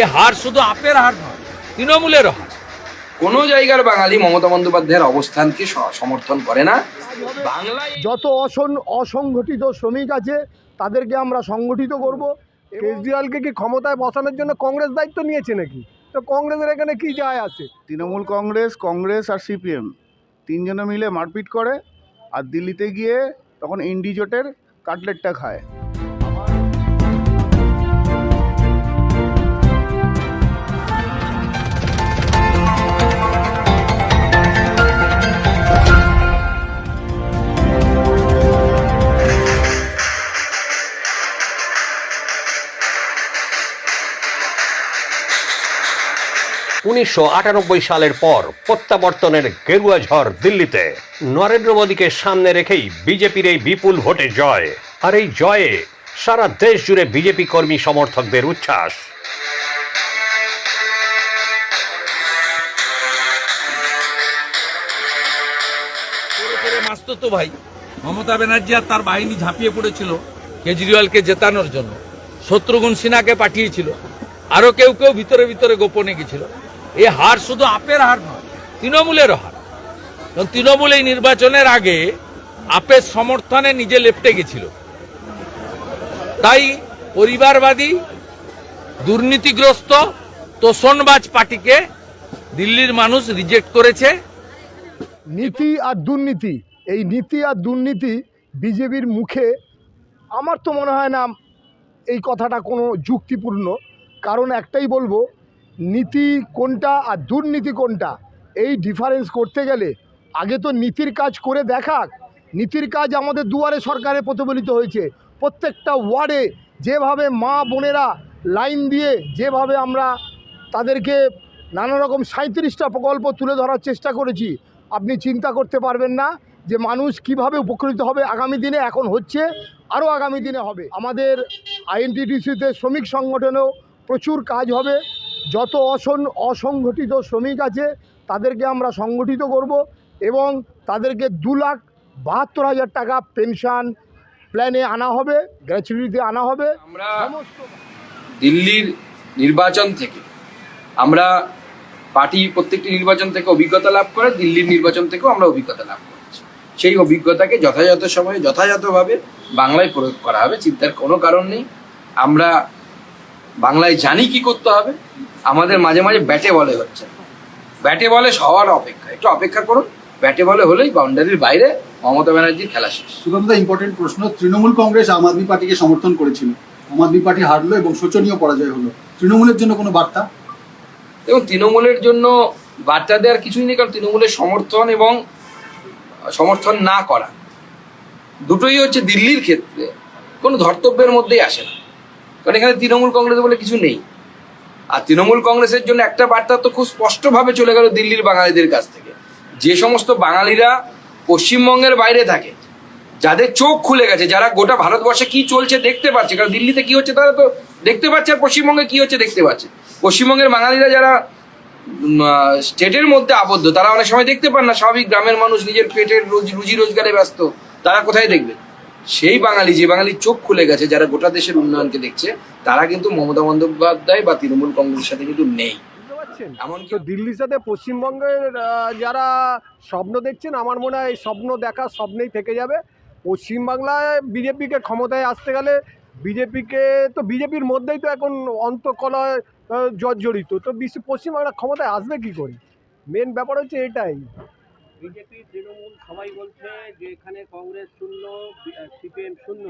এ হার শুধু আপের হার নয় তৃণমূলের হার। কোনো জায়গার বাঙালি মমতা বন্দ্যোপাধ্যায়ের অবস্থানকে সমর্থন করে না? বাংলায় যত অসন অসংগঠিত শ্রমিক আছে তাদেরকে আমরা সংগঠিত করব। কেজরিওয়ালকে কি ক্ষমতায় বসানোর জন্য কংগ্রেস দায়িত্ব নিয়েছে নাকি? তো কংগ্রেসের এখানে কি যায় আছে? তৃণমূল কংগ্রেস কংগ্রেস আর সিপিএম তিনজনে মিলে মারপিট করে আর দিল্লিতে গিয়ে তখন ইন্ডি জোটের কাটলেটটা খায়। উনিশশো আটানব্বই সালের পর প্রত্যাবর্তনের গেরুয়া ঝড় দিল্লিতে। নরেন্দ্র মোদীকে সামনে রেখেই বিজেপির এই বিপুল ভোটে জয়। আর এই জয়ে সারা দেশ জুড়ে বিজেপি কর্মী সমর্থকদের উচ্ছ্বাস। করে ভাই। মমতা ব্যানার্জি আর তার বাহিনী ঝাঁপিয়ে পড়েছিল কেজরিওয়ালকে জেতানোর জন্য। শত্রুঘ্ন সিনহাকে পাঠিয়েছিল। আরও কেউ কেউ ভিতরে ভিতরে গোপনে গেছিল। এ হার শুধু আপের হার নয়, তৃণমূলের হার। কারণ তৃণমূল এই নির্বাচনের আগে আপের সমর্থনে নিজে লেপটে গেছিল। তাই পরিবারবাদী, দুর্নীতিগ্রস্ত, তোষণবাজ পার্টিকে দিল্লির মানুষ রিজেক্ট করেছে। নীতি আর দুর্নীতি, এই নীতি আর দুর্নীতি বিজেপির মুখে আমার তো মনে হয় না এই কথাটা কোনো যুক্তিপূর্ণ। কারণ একটাই বলব নীতি কোনটা আর দুর্নীতি কোনটা? এই ডিফারেন্স করতে গেলে আগে তো নীতির কাজ করে দেখাক। নীতির কাজ আমাদের দুয়ারে সরকারে প্রতিফলিত হয়েছে। প্রত্যেকটা ওয়ার্ডে যেভাবে মা বোনেরা লাইন দিয়ে যেভাবে আমরা তাদেরকে নানা রকম সাঁত্রিশটা প্রকল্প তুলে ধরার চেষ্টা করেছি, আপনি চিন্তা করতে পারবেন না যে মানুষ কীভাবে উপকৃত হবে আগামী দিনে, এখন হচ্ছে, আরও আগামী দিনে হবে। আমাদের আইএনটিটিসিতে শ্রমিক সংগঠনেও প্রচুর কাজ হবে। যত অসন অসংগঠিত শ্রমিক আছে তাদেরকে আমরা সংগঠিত করব এবং তাদেরকে দু লাখ বাহাত্তর হাজার টাকা পেনশন প্ল্যানে আনা হবে গ্র্যাচুইটিতে আনা হবে। আমরা দিল্লির নির্বাচন থেকে আমরা পার্টি প্রত্যেকটি নির্বাচন থেকে অভিজ্ঞতা লাভ করে দিল্লির নির্বাচন থেকেও আমরা অভিজ্ঞতা লাভ করেছি। সেই অভিজ্ঞতাকে যথাযথ সময়ে যথাযথভাবে বাংলায় প্রয়োগ করা হবে চিন্তার কোনো কারণ নেই। আমরা বাংলায় জানি কি করতে হবে আমাদের মাঝে মাঝে ব্যাটে বলে হচ্ছে। ব্যাটে বলে সবার অপেক্ষা। একটু অপেক্ষা করুন। ব্যাটে বলে হলেই বাউন্ডারির বাইরে মমতা ব্যানার্জির খেলা শেষ। সুকান্ত ইম্পর্টেন্ট প্রশ্ন। তৃণমূল কংগ্রেস আম আদমি পার্টিকে সমর্থন করেছিল। আম আদমি পার্টি হারলো এবং শোচনীয় পরাজয় হলো। তৃণমূলের জন্য কোনো বার্তা? এবং তৃণমূলের জন্য বার্তা দেওয়ার কিছুই নেই কারণ তৃণমূলের সমর্থন এবং সমর্থন না করা দুটোই হচ্ছে দিল্লির ক্ষেত্রে কোনো ধর্তব্যের মধ্যেই আসে না। কারণ এখানে তৃণমূল কংগ্রেস বলে কিছু নেই। আর তৃণমূল কংগ্রেসের জন্য একটা বার্তা তো খুব স্পষ্টভাবে চলে গেল দিল্লির বাঙালিদের কাছ থেকে। যে সমস্ত বাঙালিরা পশ্চিমবঙ্গের বাইরে থাকে, যাদের চোখ খুলে গেছে, যারা গোটা ভারতবর্ষে কি চলছে দেখতে পাচ্ছে, কারণ দিল্লিতে কি হচ্ছে তারা তো দেখতে পাচ্ছে আর পশ্চিমবঙ্গে কি হচ্ছে দেখতে পাচ্ছে। পশ্চিমবঙ্গের বাঙালিরা যারা স্টেটের মধ্যে আবদ্ধ, তারা অনেক সময় দেখতে পান না, স্বাভাবিক গ্রামের মানুষ নিজের পেটের রুজি রোজগারে ব্যস্ত, তারা কোথায় দেখবে? সেই বাঙালি যে বাঙালির চোখ খুলে গেছে যারা গোটা দেশের উন্নয়নকে দেখছে তারা কিন্তু মমতা বন্দ্যোপাধ্যায় বা তৃণমূল কংগ্রেসের সাথে কিন্তু নেই। এমনকি দিল্লির সাথে পশ্চিমবঙ্গের যারা স্বপ্ন দেখছেন আমার মনে হয় স্বপ্ন দেখা স্বপ্নেই থেকে যাবে। পশ্চিমবাংলায় বিজেপিকে ক্ষমতায় আসতে গেলে বিজেপিকে তো বিজেপির মধ্যেই তো এখন অন্তকলয় জর্জরিত। তো বিশ্ব পশ্চিমবাংলা ক্ষমতায় আসবে কি করে? মেন ব্যাপার হচ্ছে এটাই। বিজেপি, তৃণমূল সবাই বলছে যে এখানে কংগ্রেস শূন্য সিপিএম শূন্য।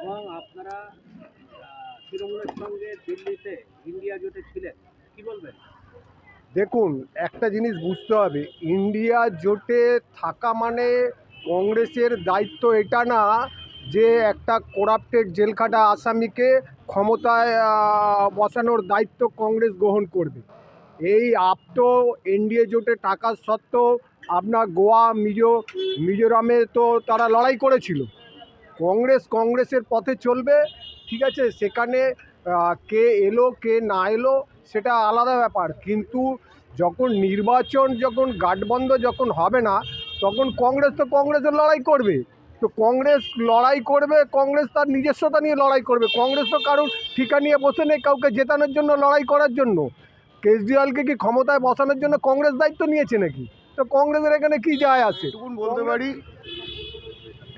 এবং আপনারা তৃণমূলের সঙ্গে দিল্লিতে ইন্ডিয়া জোটে ছিলেন, কি বলবেন? দেখুন, একটা জিনিস বুঝতে হবে, ইন্ডিয়া জোটে থাকা মানে কংগ্রেসের দায়িত্ব এটা না যে একটা করাপ্টেড জেলখাটা আসামিকে ক্ষমতায় বসানোর দায়িত্ব কংগ্রেস গ্রহণ করবে। এই আপ তো এনডিএ জোটে টাকা সত্ত্বেও আপনার গোয়া, মিজো, মিজোরামে তো তারা লড়াই করেছিল। কংগ্রেস কংগ্রেসের পথে চলবে, ঠিক আছে? সেখানে কে এলো, কে না এলো, সেটা আলাদা ব্যাপার। কিন্তু যখন নির্বাচন যখন গাঠবন্ধ যখন হবে না, তখন কংগ্রেস তো কংগ্রেসের লড়াই করবে। তো কংগ্রেস লড়াই করবে, কংগ্রেস তার নিজস্বতা নিয়ে লড়াই করবে। কংগ্রেস তো কারোর ঠিকা নিয়ে বসে নেই কাউকে জেতানোর জন্য, লড়াই করার জন্য। কেজরিওয়ালকে কি ক্ষমতায় বসানোর জন্য কংগ্রেস দায়িত্ব নিয়েছে নাকি? তো কংগ্রেসের এখানে কি যায় আছে? বলতে পারি,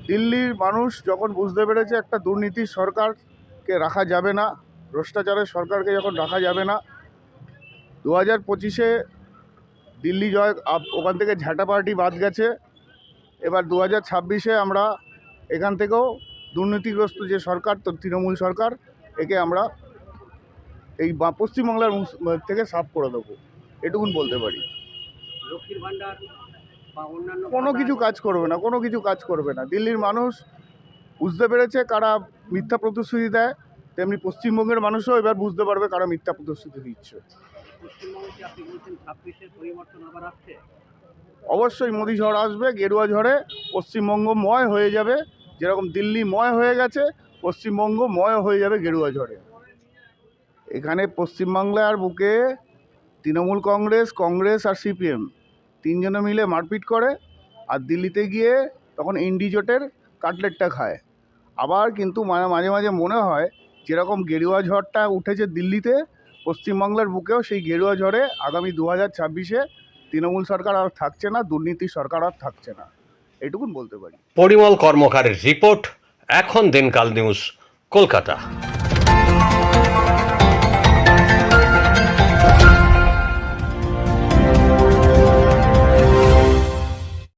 দিল্লির মানুষ যখন বুঝতে পেরেছে একটা দুর্নীতির সরকারকে রাখা যাবে না, ভ্রষ্টাচারের সরকারকে যখন রাখা যাবে না দু হাজার পঁচিশে দিল্লি জয় ওখান থেকে ঝাঁটা পার্টি বাদ গেছে। এবার দু হাজার ছাব্বিশে আমরা এখান থেকেও দুর্নীতিগ্রস্ত যে সরকার, তো তৃণমূল সরকার, একে আমরা এই পশ্চিমবাংলার থেকে সাফ করে দেবো। এটুকুন বলতে পারি। লক্ষ্মীর ভান্ডার বা অন্যান্য কোনো কিছু কাজ করবে না কোনো কিছু কাজ করবে না। দিল্লির মানুষ বুঝতে পেরেছে কারা মিথ্যা প্রতিশ্রুতি দেয় তেমনি পশ্চিমবঙ্গের মানুষও এবার বুঝতে পারবে কারা মিথ্যা প্রতিশ্রুতি দিচ্ছে। অবশ্যই মোদী ঝড় আসবে গেরুয়া ঝড়ে। পশ্চিমবঙ্গ ময় হয়ে যাবে যেরকম দিল্লি ময় হয়ে গেছে পশ্চিমবঙ্গ ময় হয়ে যাবে গেরুয়া ঝড়ে। এখানে পশ্চিমবাংলার বুকে তৃণমূল কংগ্রেস কংগ্রেস আর সিপিএম। তিনজনে মিলে মারপিট করে আর দিল্লিতে গিয়ে তখন ইন্ডিজোটের কাটলেটটা খায়। আবার কিন্তু মাঝে মাঝে মনে হয় যেরকম গেরুয়া ঝড়টা উঠেছে দিল্লিতে, পশ্চিমবাংলার বুকেও সেই গেরুয়া ঝড়ে আগামী দু হাজার ছাব্বিশে তৃণমূল সরকার আর থাকছে না, দুর্নীতি সরকার আর থাকছে না। এটুকুন বলতে পারি। পরিমল কর্মকারের রিপোর্ট, এখন দিনকাল নিউজ, কলকাতা।